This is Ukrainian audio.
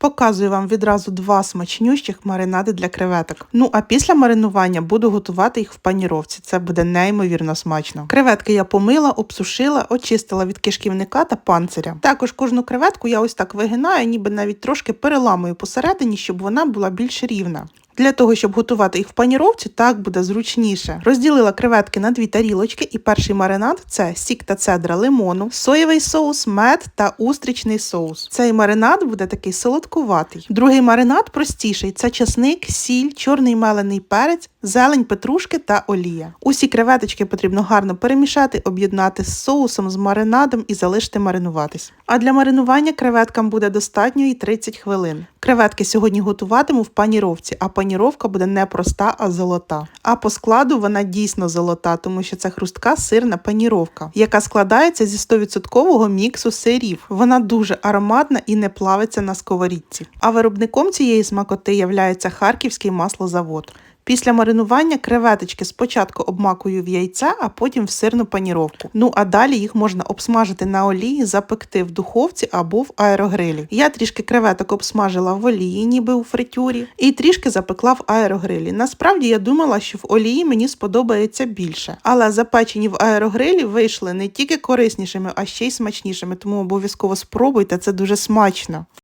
Показую вам відразу два смачнющих маринади для креветок. Ну а після маринування буду готувати їх в паніровці. Це буде неймовірно смачно. Креветки я помила, обсушила, очистила від кишківника та панциря. Також кожну креветку я ось так вигинаю, ніби навіть трошки переламую посередині, щоб вона була більш рівна. Для того, щоб готувати їх в паніровці, так буде зручніше. Розділила креветки на дві тарілочки, і перший маринад це сік та цедра лимону, соєвий соус, мед та устрічний соус. Цей маринад буде такий солодкуватий. Другий маринад простіший: це часник, сіль, чорний мелений перець, зелень, петрушки та олія. Усі креветочки потрібно гарно перемішати, об'єднати з соусом, з маринадом і залишити маринуватись. А для маринування креветкам буде достатньо і 30 хвилин. Креветки сьогодні готуватиму в паніровці, а паніровка буде не проста, а золота. А по складу вона дійсно золота, тому що це хрустка сирна паніровка, яка складається зі 100% міксу сирів. Вона дуже ароматна і не плавиться на сковорідці. А виробником цієї смакоти являється Харківський маслозавод. Після маринування креветочки спочатку обмакую в яйця, а потім в сирну паніровку. Ну а далі їх можна обсмажити на олії, запекти в духовці або в аерогрилі. Я трішки креветок обсмажила в олії, ніби у фритюрі, і трішки запекла в аерогрилі. Насправді я думала, що в олії мені сподобається більше, але запечені в аерогрилі вийшли не тільки кориснішими, а ще й смачнішими. Тому обов'язково спробуйте, це дуже смачно.